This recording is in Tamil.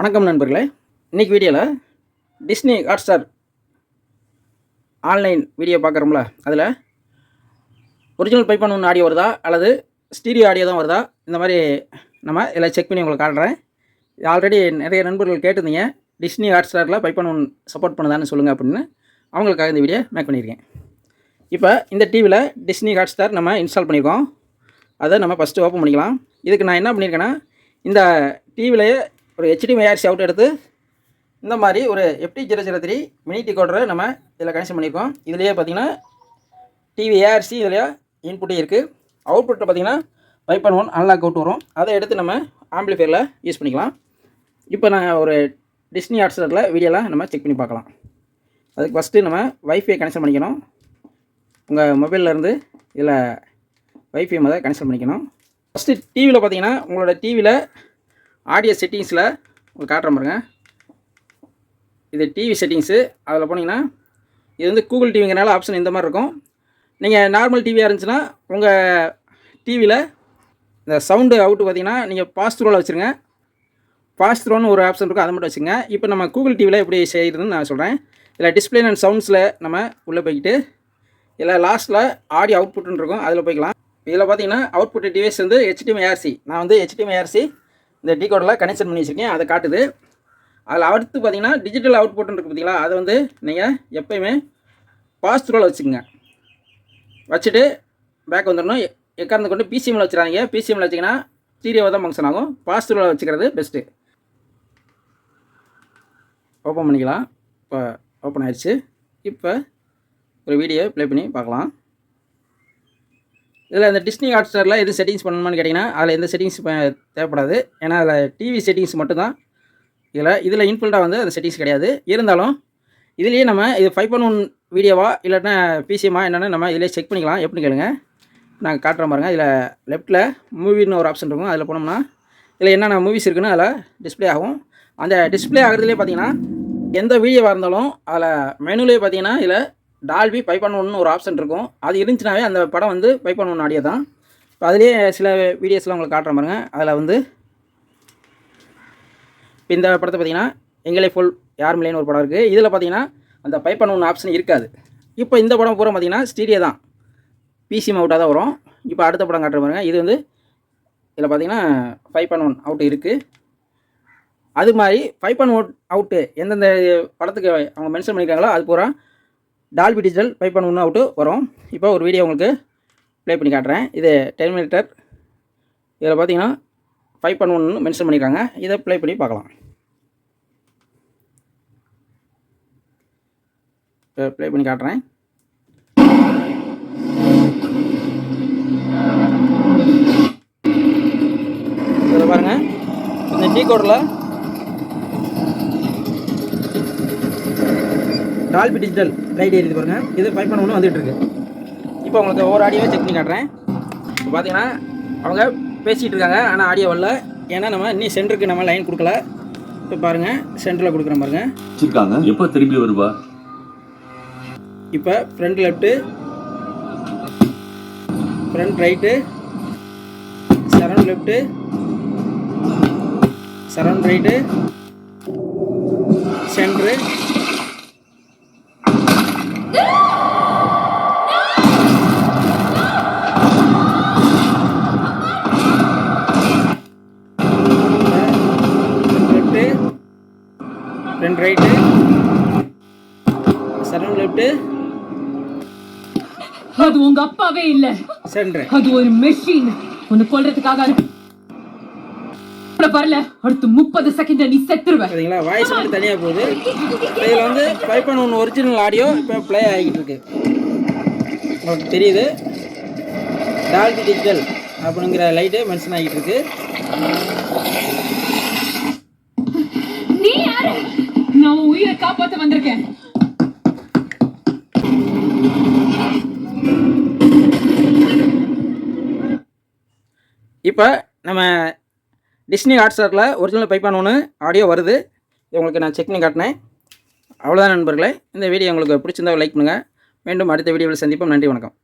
வணக்கம் நண்பர்களே. இன்றைக்கி வீடியோவில் டிஸ்னி ஹாட்ஸ்டார் ஆன்லைன் வீடியோ பார்க்குறோம்ல அதில் ஒரிஜினல் பைப் ஒன்று ஆடியோ வருதா அல்லது ஸ்டீரியோ ஆடியோ தான் வருதா இந்த மாதிரி நம்ம இதில் செக் பண்ணி உங்களுக்கு காட்டுறேன். ஆல்ரெடி நிறைய நண்பர்கள் கேட்டிருந்தீங்க டிஸ்னி ஹாட்ஸ்டாரில் பைப் ஒன்று சப்போர்ட் பண்ணுதான்னு சொல்லுங்கள் அப்படின்னு. அவங்களுக்காக இந்த வீடியோ மேக் பண்ணியிருக்கேன். இப்போ இந்த டிவியில் டிஸ்னி ஹாட்ஸ்டார் நம்ம இன்ஸ்டால் பண்ணியிருக்கோம். அதை நம்ம ஃபஸ்ட்டு ஓப்பன் பண்ணிக்கலாம். இதுக்கு நான் என்ன பண்ணியிருக்கேன்னா இந்த டிவிலேயே ஒரு ஹெச்டிஎம் ஏஆர்சி அவுட் எடுத்து இந்த மாதிரி ஒரு FT zero zero three mini டிகோடரை நம்ம இதில் கனெக்ஷன் பண்ணியிருக்கோம் இதுலேயே பார்த்தீங்கன்னா டிவி ஏஆர்சி இதில் இன்புட்டே இருக்குது அவுட்புட்டில் பார்த்தீங்கன்னா five point one analog out வரும். அதை எடுத்து நம்ம ஆம்பிளிஃபையரில் யூஸ் பண்ணிக்கலாம். இப்போ நான் ஒரு டிஸ்னி ஹாட்ஸ்டாரில் வீடியோலாம் நம்ம செக் பண்ணி பார்க்கலாம். அதுக்கு ஃபஸ்ட்டு நம்ம வைஃபை கனெக்ஷன் பண்ணிக்கணும். உங்கள் மொபைல்லேருந்து இதில் வைஃபை முதல் கனெக்ஷன் பண்ணிக்கணும். ஃபஸ்ட்டு டிவியில் பார்த்தீங்கன்னா உங்களோட டிவியில் ஆடியோ செட்டிங்ஸில் உங்களுக்கு காட்டுற பாருங்க. இது டிவி செட்டிங்ஸு அதில் போனீங்கன்னா இது வந்து கூகுள் டிவிங்கிறனால ஆப்ஷன் இந்த மாதிரி இருக்கும். நீங்கள் நார்மல் டிவியாக இருந்துச்சுன்னா உங்கள் டிவியில் இந்த சவுண்டு அவுட்டு பார்த்தீங்கன்னா நீங்கள் பாஸ் த்ரோவில் வச்சுருங்க. பாஸ் த்ரோன்னு ஒரு ஆப்ஷன் இருக்கும் அதை மட்டும் வச்சுங்க இப்போ நம்ம கூகுள் டிவியில் எப்படி செய்கிறதுன்னு நான் சொல்கிறேன். இதில் டிஸ்பிளே அண்ட் சவுண்ட்ஸில் நம்ம உள்ளே போய்கிட்டு இதில் லாஸ்ட்டில் ஆடியோ அவுட்புட்னு இருக்கும் அதில் போய்க்கலாம். இதில் பார்த்தீங்கன்னா அவுட்புட் டிவைஸ் வந்து ஹெச்டிஎம் ஏஆர்சி நான் வந்து ஹெச்டிஎம் ஏஆர்சி இந்த டிகோடில் கனெக்ஷன் பண்ணி வச்சுருக்கேன் அதை காட்டுது. அதில் அடுத்து பார்த்தீங்கன்னா டிஜிட்டல் அவுட்புட்னு இருக்குது பார்த்தீங்களா அதை வந்து நீங்கள் எப்பயுமே பாஸ் த்ரோவில் வச்சுக்கோங்க. வச்சுட்டு பேக் வந்துடணும். எ- எக்கார்ந்து கொண்டு பிசிஎம்மில் வச்சுறாதீங்க பிசிஎம்மில் வச்சிங்கன்னா ஸ்டீரியோவாக தான் ஃபங்க்ஷன் ஆகும். பாஸ் வச்சுக்கிறது பெஸ்ட்டு ஓப்பன் பண்ணிக்கலாம். இப்போ ஓப்பன் ஆயிடுச்சு. இப்போ ஒரு வீடியோ ப்ளே பண்ணி பார்க்கலாம். இதில் அந்த டிஸ்னி ஹாட்ஸ்டாரில் எதுவும் செட்டிங்ஸ் பண்ணணுமான்னு கேட்டிங்கன்னா அதில் எந்த செட்டிங்ஸ் தேவைப்படாது. ஏன்னா அதில் டிவி செட்டிங்ஸ் மட்டும்தான். இதில் இதில் இன்ஃபில்டாக வந்து அந்த செட்டிங்ஸ் கிடையாது. இருந்தாலும் இதுலேயே நம்ம இது ஃபைவ் பாயிண்ட் ஒன் வீடியோவா இல்லைன்னா பிசிஎம்மா என்னென்னு நம்ம இதிலே செக் பண்ணிக்கலாம். எப்படின்னு கேளுங்க. நாங்கள் காட்டுறோம் பாருங்கள் இதில் லெஃப்ட்டில் மூவின்னு ஒரு ஆப்ஷன் இருக்கும். அதில் போனோம்னா இதில் என்னென்ன மூவிஸ் இருக்குன்னு அதில் டிஸ்ப்ளே ஆகும். அந்த டிஸ்பிளே ஆகிறதுலே பார்த்தீங்கன்னா எந்த வீடியோவாக இருந்தாலும் அதில் மெனுலேயே பார்த்தீங்கன்னா இதில் டால்பி ஃபைவ் பாயிண்ட் ஒன்று ஒரு ஆப்ஷன் இருக்கும். அது இருந்துச்சுனாவே அந்த படம் வந்து ஃபைவ் பாயிண்ட் ஒன் ஆடியோ தான். இப்போ அதுலேயே சில வீடியோஸ்லாம் உங்களுக்கு காட்டுற பாருங்க. அதில் வந்து இப்போ இந்த படத்தை பார்த்தீங்கன்னா எங்களே ஃபுல் யார் மில்லைன்னு ஒரு படம் இருக்குது இதில் பார்த்தீங்கன்னா அந்த ஃபைவ் பாயிண்ட் ஒன் ஆப்ஷன் இருக்காது. இப்போ இந்த படம் பூரா பார்த்தீங்கன்னா ஸ்டீடியோ தான். பிசி அவுட்டாக தான் வரும். இப்போ அடுத்த படம் காட்டுற பாருங்க. இது வந்து இதில் பார்த்தீங்கன்னா ஃபைவ் பாயிண்ட் ஒன் அவுட் இருக்குது அது மாதிரி ஃபைவ் பாயிண்ட் ஒன் அவுட்டு எந்தெந்த படத்துக்கு அவங்க மென்ஷன் பண்ணியிருக்காங்களோ அது பூரா டால்பி டிஜிட்டல் பைப் பாயிண்ட் ஒன்று அவுட்டு வரும். இப்போ ஒரு வீடியோ உங்களுக்கு ப்ளே பண்ணி காட்டுறேன். இது டெர்மினேட்டர் இதில் பார்த்தீங்கன்னா ஃபைவ் பண்ண ஒன்று மென்ஷன் பண்ணியிருக்காங்க இதை ப்ளே பண்ணி பார்க்கலாம். இப்போ ப்ளே பண்ணி காட்டுறேன். இதில் பாருங்கள் இந்த டீ கோடில் டால்பி டிஜிட்டல் லைட் எரியுது பாருங்க. இது ஃபைவ் பண்ண ஒன்று வந்துட்டு இருக்கு. இப்போ உங்களுக்கு ஒவ்வொரு ஆடியோவை செக் பண்ணி காட்டுறேன். இப்போ பார்த்தீங்கன்னா அவங்க பேசிகிட்டு இருக்காங்க. ஆனால் ஆடியோ வரல. ஏன்னா நம்ம இன்னும் சென்டருக்கு நம்ம லைன் கொடுக்கல. இப்போ பாருங்கள் சென்டரில் கொடுக்குறோம் பாருங்க. வச்சிருக்காங்க. எப்போ திரும்பி வருவா? இப்போ front left front right surround left surround right centre front right. Surround left அது உங்க அப்பாவே இல்ல. சென்ட்ரு அது ஒரு மெஷின் உன்னை கொல்றதுக்காக வரல அடுத்து முப்பது செகண்ட் நீ செத்துருவ. பார்த்தீங்களா வாய்ஸ் மட்டும் தனியாக போகுது. இதில் வந்து five point one original audio இப்போ ப்ளே ஆகிட்டு இருக்கு. உங்களுக்கு தெரியுது. டால்பி டிஜிட்டல் அப்படிங்கிற லைட்டு மென்ஷன் ஆகிட்டு இருக்கு நீ யாரு நான் உன் உயிரை காப்பாத்த வந்திருக்கேன். இப்போ நம்ம டிஸ்னி ஹாட்ஸ்டாரில் ஒரிஜினல் பைப்பான் ஒன்று ஆடியோ வருது. இது உங்களுக்கு நான் செக் பண்ணி காட்டினேன் அவ்வளோதான் நண்பர்களே. இந்த வீடியோ உங்களுக்கு பிடிச்சிருந்தா லைக் பண்ணுங்கள் மீண்டும் அடுத்த வீடியோவில் சந்திப்போம். நன்றி வணக்கம்.